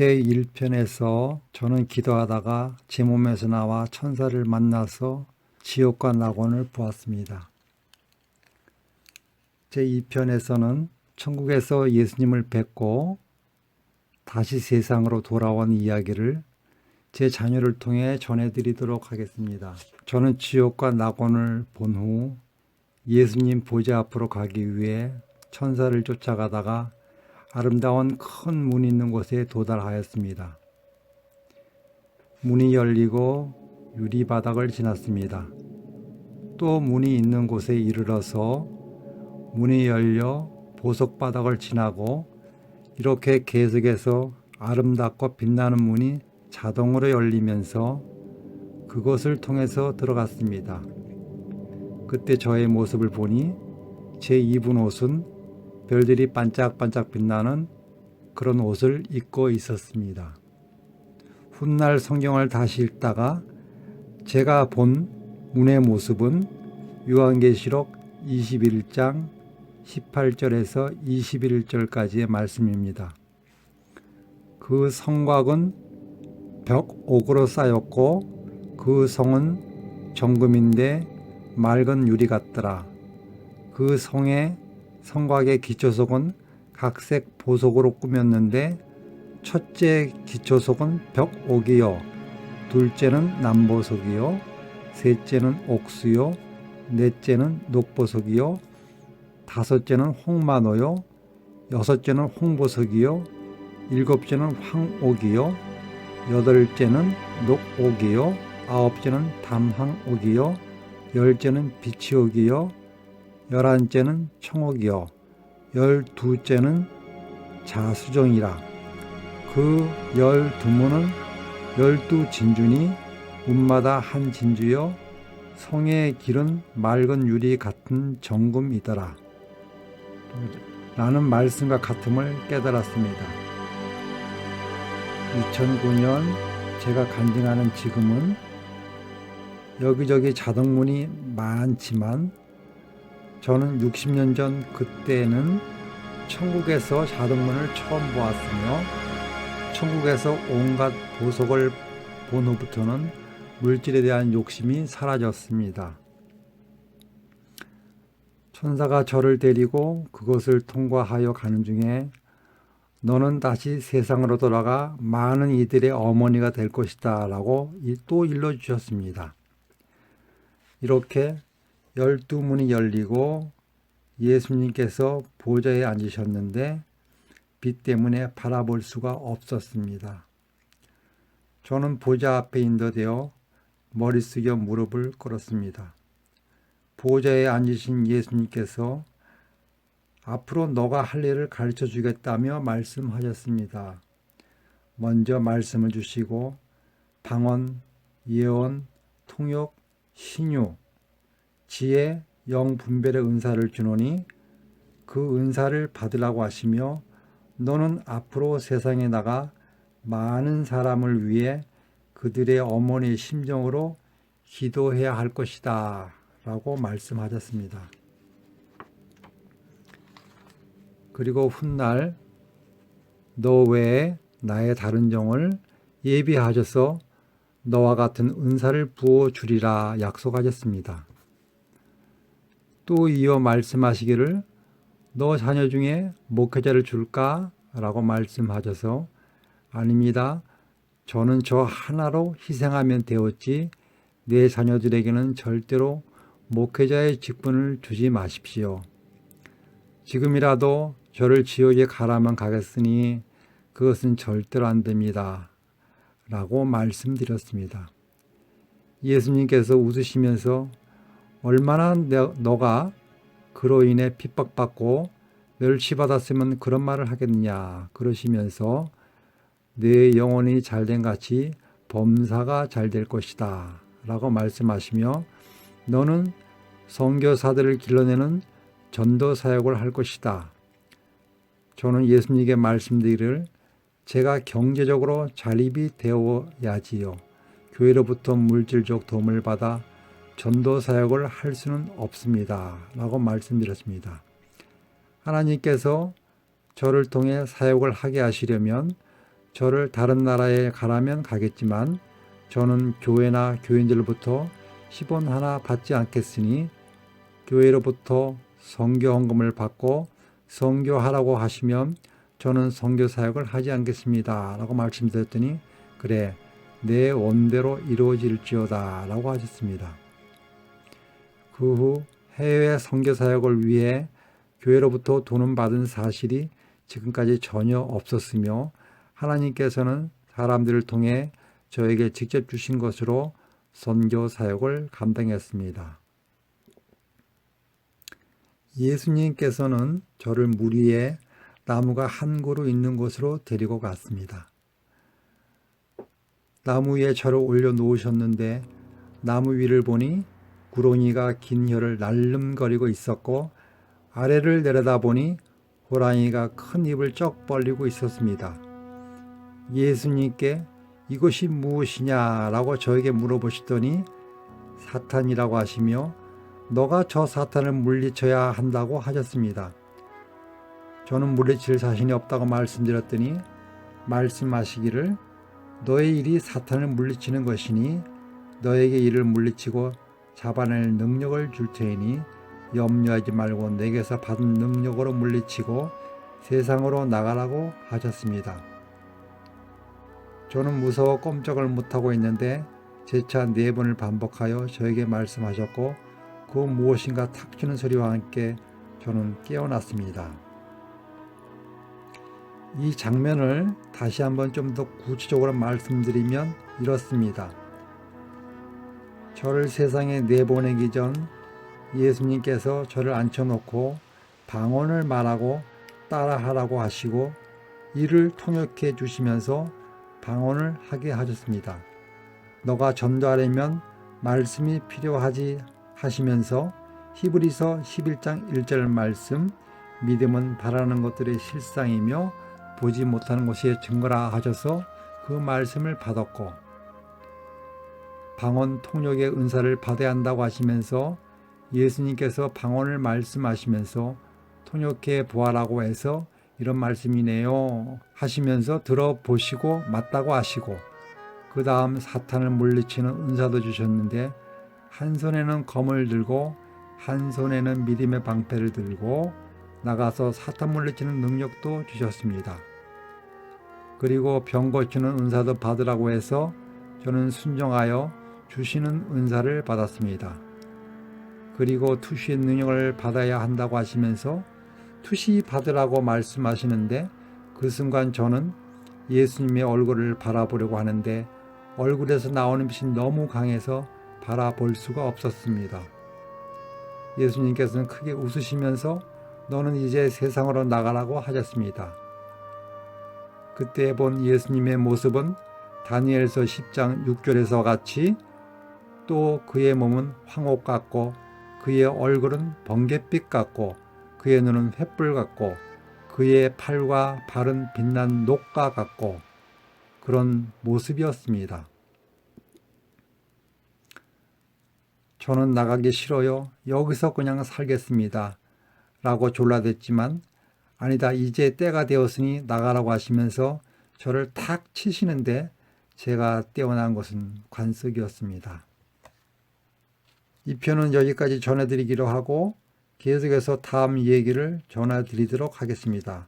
제1편에서 저는 기도하다가 제 몸에서 나와 천사를 만나서 지옥과 낙원을 보았습니다. 제2편에서는 천국에서 예수님을 뵙고 다시 세상으로 돌아온 이야기를 제 자녀를 통해 전해드리도록 하겠습니다. 저는 지옥과 낙원을 본 후 예수님 보좌 앞으로 가기 위해 천사를 쫓아가다가 아름다운 큰 문이 있는 곳에 도달하였습니다. 문이 열리고 유리 바닥을 지났습니다. 또 문이 있는 곳에 이르러서 문이 열려 보석 바닥을 지나고 이렇게 계속해서 아름답고 빛나는 문이 자동으로 열리면서 그것을 통해서 들어갔습니다. 그때 저의 모습을 보니 제 입은 옷은 별들이 반짝반짝 빛나는 그런 옷을 입고 있었습니다. 훗날 성경을 다시 읽다가 제가 본 문의 모습은 요한계시록 21장 18절에서 21절까지의 말씀입니다. 그 성곽은 벽 옥으로 쌓였고 그 성은 정금인데 맑은 유리 같더라. 그 성의 성곽의 기초석은 각색 보석으로 꾸몄는데 첫째 기초석은 벽옥이요. 둘째는 남보석이요. 셋째는 옥수요. 넷째는 녹보석이요. 다섯째는 홍마노요. 여섯째는 홍보석이요. 일곱째는 황옥이요. 여덟째는 녹옥이요. 아홉째는 담황옥이요. 열째는 비치옥이요 열한째는 청옥이요. 열두째는 자수정이라. 그 열두 문은 열두 진주니 문마다 한 진주요. 성의 길은 맑은 유리 같은 정금이더라. 라는 말씀과 같음을 깨달았습니다. 2009년 제가 간증하는 지금은 여기저기 자동문이 많지만 저는 60년 전 그때는 천국에서 자동문을 처음 보았으며 천국에서 온갖 보석을 본 후부터는 물질에 대한 욕심이 사라졌습니다. 천사가 저를 데리고 그것을 통과하여 가는 중에 너는 다시 세상으로 돌아가 많은 이들의 어머니가 될 것이다 라고 또 일러주셨습니다. 이렇게 열두 문이 열리고 예수님께서 보좌에 앉으셨는데 빛 때문에 바라볼 수가 없었습니다. 저는 보좌 앞에 인도되어 머리 숙여 무릎을 꿇었습니다. 보좌에 앉으신 예수님께서 앞으로 너가 할 일을 가르쳐 주겠다며 말씀하셨습니다. 먼저 말씀을 주시고 방언, 예언, 통역, 신유, 지혜, 영 분별의 은사를 주노니 그 은사를 받으라고 하시며 너는 앞으로 세상에 나가 많은 사람을 위해 그들의 어머니의 심정으로 기도해야 할 것이다. 라고 말씀하셨습니다. 그리고 훗날 너 외에 나의 다른 종을 예비하셔서 너와 같은 은사를 부어 주리라 약속하셨습니다. 또 이어 말씀하시기를 너 자녀 중에 목회자를 줄까? 라고 말씀하셔서 아닙니다. 저는 저 하나로 희생하면 되었지 내 자녀들에게는 절대로 목회자의 직분을 주지 마십시오. 지금이라도 저를 지옥에 가라면 가겠으니 그것은 절대로 안 됩니다. 라고 말씀드렸습니다. 예수님께서 웃으시면서 얼마나 너가 그로 인해 핍박받고 멸치받았으면 그런 말을 하겠느냐 그러시면서 내 영혼이 잘된 같이 범사가 잘 될 것이다 라고 말씀하시며 너는 선교사들을 길러내는 전도 사역을 할 것이다. 저는 예수님께 말씀드리기를 제가 경제적으로 자립이 되어야지요. 교회로부터 물질적 도움을 받아 전도 사역을 할 수는 없습니다. 라고 말씀드렸습니다. 하나님께서 저를 통해 사역을 하게 하시려면 저를 다른 나라에 가라면 가겠지만 저는 교회나 교인들로부터 10원 하나 받지 않겠으니 교회로부터 성교 헌금을 받고 성교하라고 하시면 저는 성교 사역을 하지 않겠습니다. 라고 말씀드렸더니 그래 내 원대로 이루어질지어다 라고 하셨습니다. 그 후 해외 선교 사역을 위해 교회로부터 돈은 받은 사실이 지금까지 전혀 없었으며 하나님께서는 사람들을 통해 저에게 직접 주신 것으로 선교 사역을 감당했습니다. 예수님께서는 저를 물 위에 나무가 한 그루 있는 곳으로 데리고 갔습니다. 나무 위에 저를 올려 놓으셨는데 나무 위를 보니 구렁이가 긴 혀를 날름거리고 있었고 아래를 내려다보니 호랑이가 큰 입을 쩍 벌리고 있었습니다. 예수님께 이것이 무엇이냐라고 저에게 물어보시더니 사탄이라고 하시며 너가 저 사탄을 물리쳐야 한다고 하셨습니다. 저는 물리칠 자신이 없다고 말씀드렸더니 말씀하시기를 너의 일이 사탄을 물리치는 것이니 너에게 이를 물리치고 잡아낼 능력을 줄 테니 염려하지 말고 내게서 받은 능력으로 물리치고 세상으로 나가라고 하셨습니다. 저는 무서워 꼼짝을 못하고 있는데 재차 네 번을 반복하여 저에게 말씀하셨고 그 무엇인가 탁 치는 소리와 함께 저는 깨어났습니다. 이 장면을 다시 한번 좀 더 구체적으로 말씀드리면 이렇습니다. 저를 세상에 내보내기 전 예수님께서 저를 앉혀놓고 방언을 말하고 따라하라고 하시고 이를 통역해 주시면서 방언을 하게 하셨습니다. 너가 전도하려면 말씀이 필요하지 하시면서 히브리서 11장 1절 말씀 믿음은 바라는 것들의 실상이며 보지 못하는 것이 증거라 하셔서 그 말씀을 받았고 방언 통역의 은사를 받아야 한다고 하시면서 예수님께서 방언을 말씀하시면서 통역해 보아라고 해서 이런 말씀이네요 하시면서 들어보시고 맞다고 하시고 그 다음 사탄을 물리치는 은사도 주셨는데 한 손에는 검을 들고 한 손에는 믿음의 방패를 들고 나가서 사탄 물리치는 능력도 주셨습니다. 그리고 병 고치는 은사도 받으라고 해서 저는 순종하여 주시는 은사를 받았습니다. 그리고 투시의 능력을 받아야 한다고 하시면서 투시 받으라고 말씀하시는데 그 순간 저는 예수님의 얼굴을 바라보려고 하는데 얼굴에서 나오는 빛이 너무 강해서 바라볼 수가 없었습니다. 예수님께서는 크게 웃으시면서 너는 이제 세상으로 나가라고 하셨습니다. 그때 본 예수님의 모습은 다니엘서 10장 6절에서 같이 또 그의 몸은 황옥 같고 그의 얼굴은 번갯빛 같고 그의 눈은 횃불 같고 그의 팔과 발은 빛난 녹과 같고 그런 모습이었습니다. 저는 나가기 싫어요. 여기서 그냥 살겠습니다. 라고 졸라댔지만 아니다. 이제 때가 되었으니 나가라고 하시면서 저를 탁 치시는데 제가 떼어난 것은 관석이었습니다. 이 편은 여기까지 전해드리기로 하고 계속해서 다음 얘기를 전해드리도록 하겠습니다.